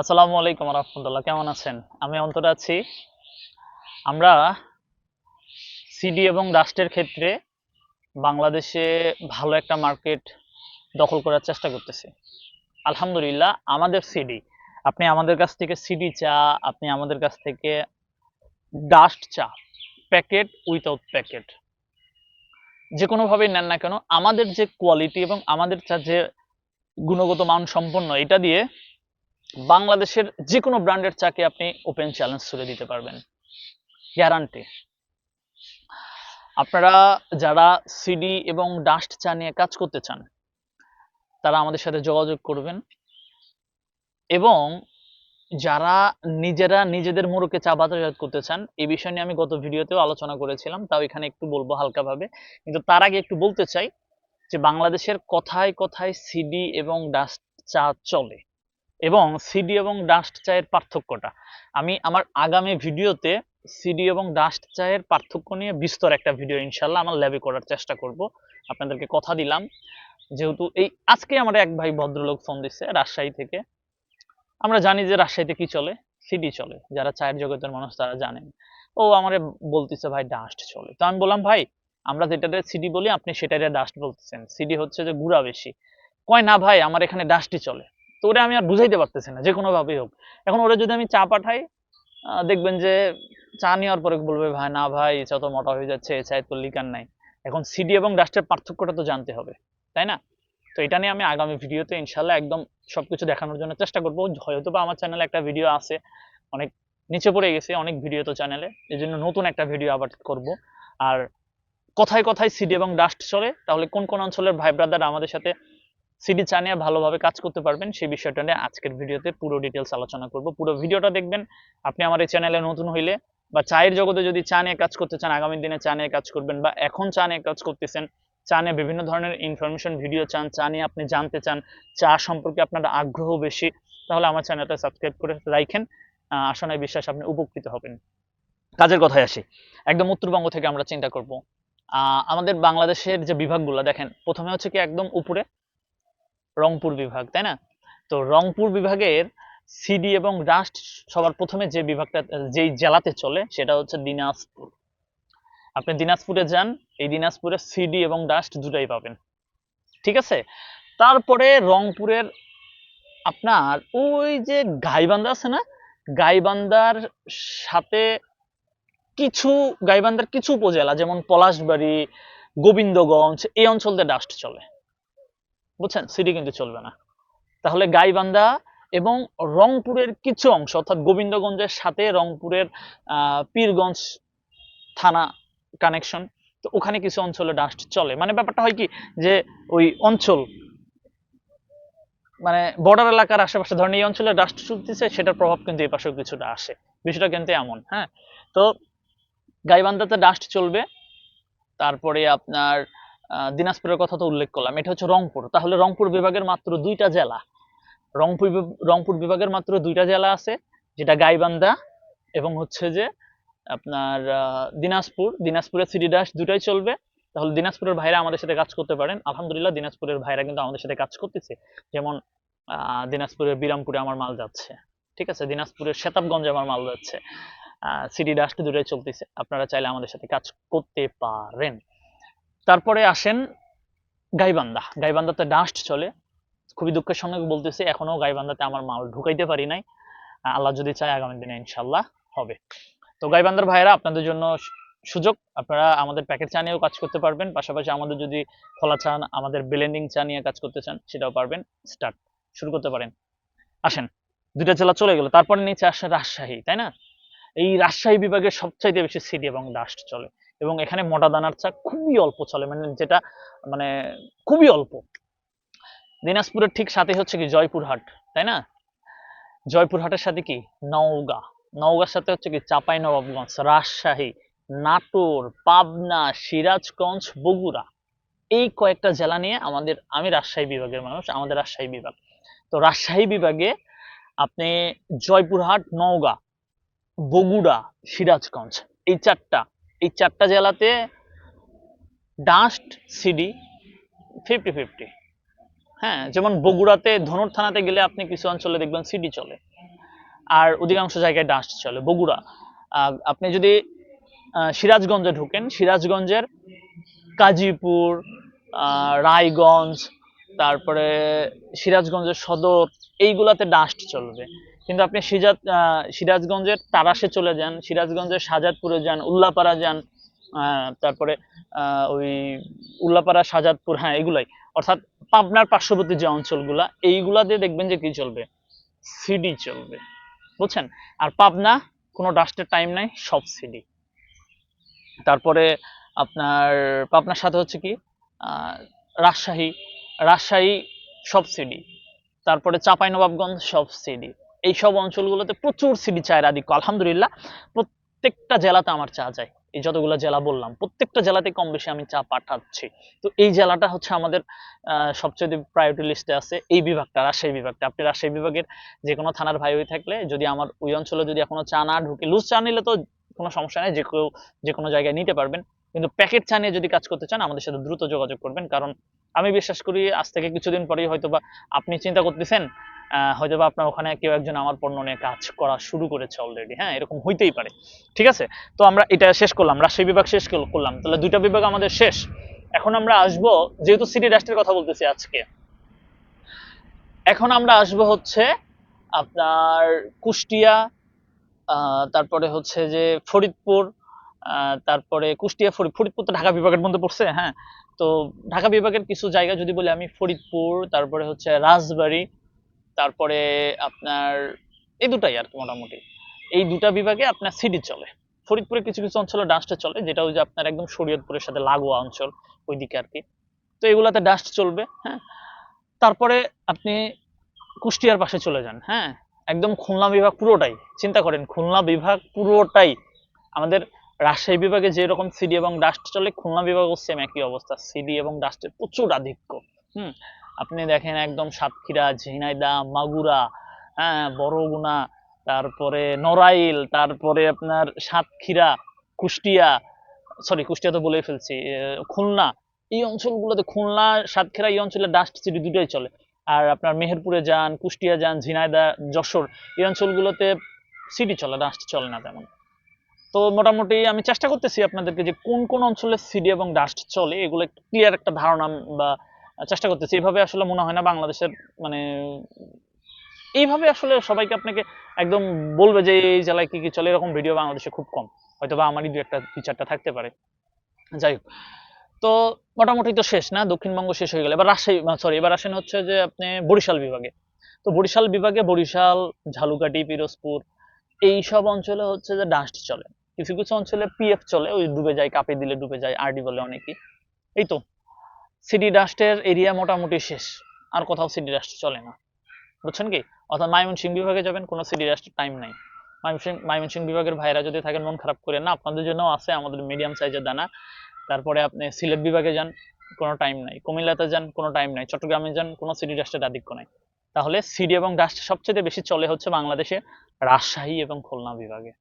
আসসালামু আলাইকুম রহমতুল্লাহ, কেমন আছেন? আমি অন্তর আছি। আমরা সিডি এবং ডাস্টের ক্ষেত্রে বাংলাদেশে ভালো একটা মার্কেট দখল করার চেষ্টা করতেছি। আলহামদুলিল্লাহ, আমাদের সিডি, আপনি আমাদের কাছ থেকে সিডি চা, আপনি আমাদের কাছ থেকে ডাস্ট চা, প্যাকেট উইথাউট প্যাকেট। যে কোনোভাবেই নেন না কেন, আমাদের যে কোয়ালিটি এবং আমাদের চা যে গুণগত মান সম্পন্ন, এটা দিয়ে বাংলাদেশের যে কোনো ব্র্যান্ডের চাকে আপনি ওপেন চ্যালেঞ্জ তুলে দিতে পারবেন। গ্যারান্টি আপনারা যারা সিডি এবং ডাস্ট চা নিয়ে কাজ করতে চান, তারা আমাদের সাথে যোগাযোগ করবেন। এবং যারা নিজেরা নিজেদের মোড়কে চা বাজারজাত করতে চান এই বিষয় নিয়ে আমি গত ভিডিওতেও আলোচনা করেছিলাম, তাও এখানে একটু বলব হালকাভাবে। কিন্তু তার আগে একটু বলতে চাই যে, বাংলাদেশের কথায় কথায় সিডি এবং ডাস্ট চা চলে। এবং সিডি এবং ডাস্ট চায়ের পার্থক্যটা। আমি আমার আগামী ভিডিওতে সিডি এবং ডাস্ট চায়ের পার্থক্য নিয়ে বিস্তর একটা ভিডিও ইনশাল্লাহ আমার ল্যাবে করার চেষ্টা করব। আপনাদেরকে কথা দিলাম। যেহেতু এই আজকে আমার এক ভাই ভদ্রলোক ফোন দিচ্ছে রাজশাহী থেকে। আমরা জানি যে রাজশাহীতে কি চলে? সিডি চলে। যারা চায়ের জগতের মানুষ তারা জানেন। ও আমারে বলতেছে, ভাই ডাস্ট চলে। তো আমি বললাম, ভাই, আমরা যেটাতে সিডি বলি, আপনি সেটাতে ডাস্ট বলতেছেন। সিডি হচ্ছে যে গুড়া বেশি। কয়, না, ভাই, আমার এখানে ডাস্টই চলে। তো ওটা আমি আর বুঝাইতে পারতেছি না যে কোনোভাবেই হোক। এখন ওরা যদি আমি চা পাঠাই দেখবেন যে চা নেওয়ার পরে বলবে, ভাই, না ভাই, চা তো মোটা হয়ে যাচ্ছে এ তো লিকার নাই। এখন সিডি এবং ডাস্টের পার্থক্যটা তো জানতে হবে, তাই না? তো এটা নিয়ে আমি আগামী ভিডিওতে ইনশাল্লাহ একদম সবকিছু দেখানোর জন্য চেষ্টা করব। হয়তো বা আমার চ্যানেলে একটা ভিডিও আছে, অনেক নিচে পড়ে গেছে, অনেক ভিডিও তো চ্যানেলে এই জন্য নতুন একটা ভিডিও আবার করব। আর কথায় কথায় সিডি এবং ডাস্ট চলে, তাহলে কোন কোন অঞ্চলের ভাই ব্রাদার আমাদের সাথে সিডি চা নিয়ে ভালোভাবে কাজ করতে পারবেন। সেই বিষয়টা নিয়ে আজকের ভিডিওতে পুরো ডিটেলস আলোচনা করব। পুরো ভিডিওটা দেখবেন আপনি আমার এই চ্যানেলে নতুন হইলে বা চায়ের জগতে যদি চা নিয়ে কাজ করতে চান আগামী দিনে চা নিয়ে কাজ করবেন বা এখন চা নিয়ে কাজ করতেছেন চা নিয়ে বিভিন্ন ধরনের ইনফরমেশন ভিডিও চান চা নিয়ে আপনি জানতে চান চা সম্পর্কে আপনার আগ্রহ বেশি তাহলে আমার চ্যানেলটা সাবস্ক্রাইব করে রাখেন। আহ, আশা নয় বিশ্বাস আপনি উপকৃত হবেন। কাজের কথায় আসি। একদম উত্তরবঙ্গ থেকে আমরা চিন্তা করব। আমাদের বাংলাদেশের যে বিভাগগুলো দেখেন প্রথমে হচ্ছে কি একদম উপরে রংপুর বিভাগ, তাই না? তো রংপুর বিভাগের সিডি এবং ডাস্ট সবার প্রথমে যে বিভাগটা, যেই জেলাতে চলে সেটা হচ্ছে দিনাজপুর। আপনি দিনাজপুরে যান, এই দিনাজপুরে সিডি এবং ডাস্ট দুটাই পাবেন। ঠিক আছে? তারপরে রংপুরের আপনার ওই যে গাইবান্ধা আছে না? গাইবান্ধার সাথে কিছু, গাইবান্ধার কিছু উপজেলা, যেমন পলাশবাড়ি, গোবিন্দগঞ্জ, এই অঞ্চলতে ডাস্ট চলে। বুঝছেন? সিডি কিন্তু চলবে না। তাহলে গাইবান্ধা এবং রংপুরের কিছু অংশ, অর্থাৎ গোবিন্দগঞ্জের সাথে রংপুরের পীরগঞ্জ থানা কানেকশন তো ওখানে কিছু অঞ্চলে ডাস্ট চলে। মানে ব্যাপারটা হয় কি যে ওই অঞ্চল মানে বর্ডার এলাকার আশেপাশে, ধরেন এই অঞ্চলে ডাস্ট চলতেছে, সেটার প্রভাব কিন্তু এই পাশেও কিছুটা আসে। বিষয়টা কিন্তু এমন হ্যাঁ? তো গাইবান্ধাতে ডাস্ট চলবে, তারপরে আপনার দিনাজপুরের কথা তো উল্লেখ করলাম। এটা হচ্ছে রংপুর। তাহলে রংপুর বিভাগের মাত্র দুইটা জেলা। রংপুর রংপুর বিভাগের মাত্র দুইটা জেলা আছে, যেটা গাইবান্ধা এবং হচ্ছে যে আপনার দিনাজপুর। দিনাজপুরের সিডি ডাস দুটাই চলবে। তাহলে দিনাজপুরের ভাইরা আমাদের সাথে কাজ করতে পারেন। আলহামদুলিল্লাহ, দিনাজপুরের ভাইরা কিন্তু আমাদের সাথে কাজ করতেছে। যেমন দিনাজপুরের বিরামপুরে আমার মাল যাচ্ছে। ঠিক আছে? দিনাজপুরের সেতাবগঞ্জে আমার মাল যাচ্ছে। সিডি ডাস্ট দুটাই চলতেছে। আপনারা চাইলে আমাদের সাথে কাজ করতে পারেন। তারপরে আসেন গাইবান্ধা। গাইবান্ধাতে ডাস্ট চলে। খুবই দুঃখের সঙ্গে বলতেছি, এখনও গাইবান্ধাতে আমার মাল ঢুকাইতে পারি নাই। আল্লাহ যদি চায় আগামী দিনে ইনশাল্লাহ হবে। তো গাইবান্ধার ভাইরা আপনাদের জন্য সুযোগ। আপনারা আমাদের প্যাকেট চা নিয়েও কাজ করতে পারবেন। পাশাপাশি আমাদের যদি খোলা চান, আমাদের ব্লেন্ডিং চা নিয়ে কাজ করতে চান, সেটাও পারবেন। স্টার্ট। শুরু করতে পারেন। আসেন। দুইটা জেলা চলে গেল। তারপরে নিচে আসে রাজশাহী, তাই না? এই রাজশাহী বিভাগের সবচাইতে বেশি সিডি এবং ডাস্ট চলে। এবং এখানে মোটা দানার চা খুবই অল্প চলে মানে যেটা মানে খুবই অল্প। দিনাজপুরের ঠিক সাথে হচ্ছে কি জয়পুরহাট, তাই না? জয়পুরহাটের সাথে কি? নওগাঁ। নওগাঁর সাথে হচ্ছে কি চাপাই নবাবগঞ্জ রাজশাহী, নাটোর, পাবনা, সিরাজগঞ্জ, বগুড়া। এই কয়েকটা জেলা নিয়ে আমাদের, আমি রাজশাহী বিভাগের মানুষ, আমাদের রাজশাহী বিভাগ। তো রাজশাহী বিভাগে আপনি জয়পুরহাট, নওগাঁ, বগুড়া, সিরাজগঞ্জ, এই চারটা এই চারটা জেলাতে ডাস্ট সিডি ফিফটি ফিফটি হ্যাঁ যেমন বগুড়াতে, ধনুর থানাতে গেলে আপনি কিছু অঞ্চলে দেখবেন সিডি চলে, আর অধিকাংশ জায়গায় ডাস্ট চলে। বগুড়া আপনি যদি সিরাজগঞ্জে ঢুকেন, সিরাজগঞ্জের কাজীপুর রায়গঞ্জ, তারপরে সিরাজগঞ্জের সদর, এইগুলাতে ডাস্ট চলবে। কিন্তু আপনি সিরাজ সিরাজগঞ্জের তারাসে চলে যান, সিরাজগঞ্জের সাজাদপুরে যান, উল্লাপাড়া যান তারপরে ওই উল্লাপাড়া, সাজাদপুর হ্যাঁ এগুলাই। অর্থাৎ পাবনার পার্শ্ববর্তী যে অঞ্চলগুলা এইগুলাতে দেখবেন যে কি চলবে? সিডি চলবে। বুঝছেন? আর পাবনা, কোনো ডাস্টের টাইম নাই, সব সিডি। তারপরে আপনার, পাবনার সাথে হচ্ছে কি? রাজশাহী। রাজশাহী, সব সিডি। তারপরে চাঁপাইনবাবগঞ্জ, সব সিডি। এইসব অঞ্চলগুলোতে প্রচুর সিডি চায়ের আধিক্য, আলহামদুলিল্লাহ। প্রত্যেকটা জেলাতে আমার চা যায়, এই যতগুলো জেলা বললাম। প্রত্যেকটা জেলাতে কম বেশি আমি চা পাঠাচ্ছি। তো এই জেলাটা হচ্ছে আমাদের সবচেয়ে প্রায়োরিটি লিস্টে আছে এই বিভাগটা, রাজশাহী বিভাগটা। আপনি রাজশাহী বিভাগের যে কোনো থানার ভাই হয়ে থাকলে, যদি আমার ওই অঞ্চলে যদি এখনও চা না ঢুকে লুজ চা নিলে তো কোনো সমস্যা নেই, যে কেউ যে কোনো জায়গায় নিতে পারবেন। কিন্তু প্যাকেট চা নিয়ে যদি কাজ করতে চান, আমাদের সাথে দ্রুত যোগাযোগ করবেন। কারণ আমি বিশ্বাস করি, আজ থেকে কিছুদিন পরেই হয়তোবা আপনি চিন্তা করতেছেন আহ, হয়তোবা আপনার ওখানে কেউ একজন আমার পণ্য নিয়ে কাজ করা শুরু করেছে অলরেডি হ্যাঁ এরকম হইতেই পারে। ঠিক আছে? তো আমরা এটা শেষ করলাম রাজশাহী বিভাগ শেষ করলাম। তাহলে দুইটা বিভাগ আমাদের শেষ। এখন আমরা আসব যেহেতু সিটি ডাস্টের কথা বলতেছি আজকে এখন আমরা আসব হচ্ছে আপনার কুষ্টিয়া তারপরে হচ্ছে যে ফরিদপুর তারপরে কুষ্টিয়া ফরিদ ফরিদপুর তো ঢাকা বিভাগের মধ্যে পড়ছে হ্যাঁ? তো ঢাকা বিভাগের কিছু জায়গা যদি বলি আমি ফরিদপুর তারপরে হচ্ছে রাজবাড়ী তারপরে আপনার এই দুটাই আর মোটামুটি। এই দুটা বিভাগে আপনার সিডি চলে। ফরিদপুরে কিছু কিছু অঞ্চলে ডাস্টে চলে, যেটা ওই যে আপনার একদম শরীয়তপুরের সাথে লাগোয়া অঞ্চল ওইদিকে আর কি। তো এগুলাতে ডাস্ট চলবে হ্যাঁ। তারপরে আপনি কুষ্টিয়ার পাশে চলে যান হ্যাঁ। একদম খুলনা বিভাগ পুরোটাই, চিন্তা করেন, খুলনা বিভাগ পুরোটাই। আমাদের রাজশাহী বিভাগে যেরকম সিডি এবং ডাস্ট চলে, খুলনা বিভাগও সেম একই অবস্থা। সিডি এবং ডাস্টের প্রচুর আধিক্য, হুম। আপনি দেখেন একদম সাতক্ষীরা, ঝিনাইদা, মাগুরা হ্যাঁ বড়গুনা তারপরে নড়াইল, তারপরে আপনার সাতক্ষীরা, কুষ্টিয়া সরি কুষ্টিয়া তো বলেই ফেলছি খুলনা, এই অঞ্চলগুলোতে খুলনা, সাতক্ষীরা, এই অঞ্চলে ডাস্ট সিটি দুটোই চলে। আর আপনার মেহেরপুরে যান, কুষ্টিয়া যান, ঝিনাইদা, যশোর, এই অঞ্চলগুলোতে সিটি চলে ডাস্ট চলে না তেমন। তো মোটামুটি আমি চেষ্টা করতেছি আপনাদেরকে যে কোন কোন অঞ্চলে সিডি এবং ডাস্ট চলে, এগুলো ক্লিয়ার একটা ধারণা বা চেষ্টা করতেছি। এইভাবে আসলে মনে হয় না বাংলাদেশের মানে এইভাবে আসলে সবাইকে আপনাকে একদম বলবে যে এই জেলায় কি কি চলে, এরকম ভিডিও বাংলাদেশে খুব কম। হয়তো বা আমারই দু একটা দুই চারটা থাকতে পারে। যাই হোক। তো মোটামুটি তো শেষ না? দক্ষিণবঙ্গ শেষ হয়ে গেল। এবার রাজশাহী সরি এবার আসেন হচ্ছে যে আপনি বরিশাল বিভাগে। তো বরিশাল বিভাগে বরিশাল ঝালুকাঠি পিরোজপুর এই সব অঞ্চলে হচ্ছে যে ডাস্ট চলে। কিছু কিছু অঞ্চলে পিএফ চলে, ওই ডুবে যায়, কাপে দিলে ডুবে যায় আরডি বলে অনেকেই। এই তো। সিটি ডাস্টের এরিয়া মোটামুটি শেষ। আর কোথাও সিটি ডাস্ট চলে না। বুঝছেন কি? অর্থাৎ ময়মনসিংহ বিভাগে যাবেন, কোনো সিটি ডাস্টের টাইম নাই। ময়মনসিংহ বিভাগের ভাইরা যদি থাকেন মন খারাপ করে না, আপনাদের জন্য আছে, আমাদের মিডিয়াম সাইজের দানা। তারপরে আপনি সিলেট বিভাগে যান, কোনো টাইম নাই। কুমিল্লাতে যান, কোনো টাইম নাই। চট্টগ্রামে যান, কোনো সিটি ডাস্টের আধিক্য নাই। তাহলে সিডি এবং ডাস্ট সবচেয়ে বেশি চলে হচ্ছে বাংলাদেশে রাজশাহী এবং খুলনা বিভাগে।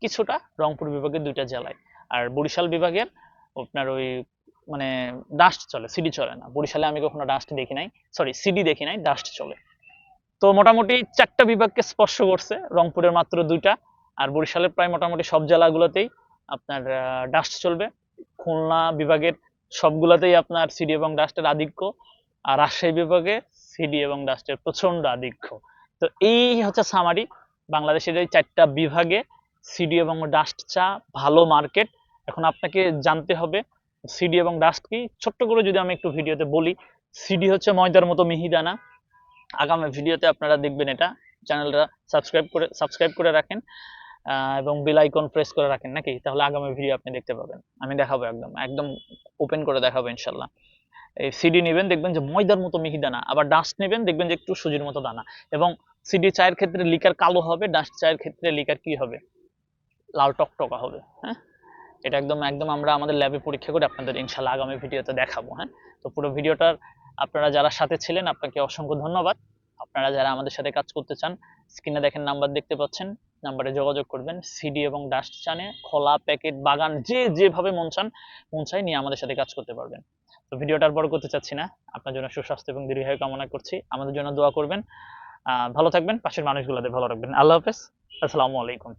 কিছুটা রংপুর বিভাগের দুইটা জেলায়। আর বরিশাল বিভাগের আপনার ওই মানে ডাস্ট চলে সিডি চলে না। বরিশালে আমি কখনো ডাস্ট দেখি নাই। সরি সিডি দেখি নাই ডাস্ট চলে। তো মোটামুটি চারটা বিভাগকে স্পর্শ করছে, রংপুরের মাত্র দুইটা। আর বরিশালের প্রায় মোটামুটি সব জেলাগুলোতেই আপনার ডাস্ট চলবে। খুলনা বিভাগের সবগুলোতেই আপনার সিডি এবং ডাস্টের আধিক্য। আর রাজশাহী বিভাগে সিডি এবং ডাস্টের প্রচণ্ড আধিক্য। তো এই হচ্ছে সামারি বাংলাদেশের এই চারটা বিভাগে সিডি এবং ডাস্ট চা ভালো মার্কেট এখন আপনাকে জানতে হবে সিডি এবং ডাস্ট কি? ছোট্ট করে যদি আমি একটু ভিডিওতে বলি সিডি হচ্ছে ময়দার মতো মিহিদানা আগামী ভিডিওতে আপনারা দেখবেন এটা। চ্যানেলটা সাবস্ক্রাইব করে সাবস্ক্রাইব করে রাখেন এবং বেল আইকন প্রেস করে রাখেন নাকি? তাহলে আগামী ভিডিও আপনি দেখতে পাবেন। আমি দেখাবো একদম একদম ওপেন করে দেখাবো ইনশাল্লাহ এই সিডি নেবেন, দেখবেন যে ময়দার মতো মিহি দানা। আবার ডাস্ট নেবেন, দেখবেন যে একটু সুজির মতো দানা। এবং সিডি চায়ের ক্ষেত্রে লিকার কালো হবে ডাস্ট চায়ের ক্ষেত্রে লিকার কি হবে? লাল টকটকা হবে হ্যাঁ? এটা একদম একদম আমরা আমাদের ল্যাবে পরীক্ষা করে আপনাদের ইনশাল্লাহ আগামী ভিডিওতে দেখাবো হ্যাঁ? তো পুরো ভিডিওটার আপনারা যারা সাথে ছিলেন, আপনাকে অসংখ্য ধন্যবাদ। আপনারা যারা আমাদের সাথে কাজ করতে চান স্ক্রিনে দেখেন নাম্বার দেখতে পাচ্ছেন নাম্বারে যোগাযোগ করবেন সিডি এবং ডাস্ট চানে খোলা প্যাকেট বাগান, যে যেভাবে মন চান, মন চাই নিয়ে আমাদের সাথে কাজ করতে পারবেন। তো ভিডিওটা আর বড় করতে চাচ্ছি না, আপনার জন্য সুস্বাস্থ্য এবং দীর্ঘায়ু কামনা করছি। আমাদের জন্য দোয়া করবেন। ভালো থাকবেন, পাশের মানুষগুলোদের ভালো রাখবেন। আল্লাহ হাফেজ, আসসালামু আলাইকুম।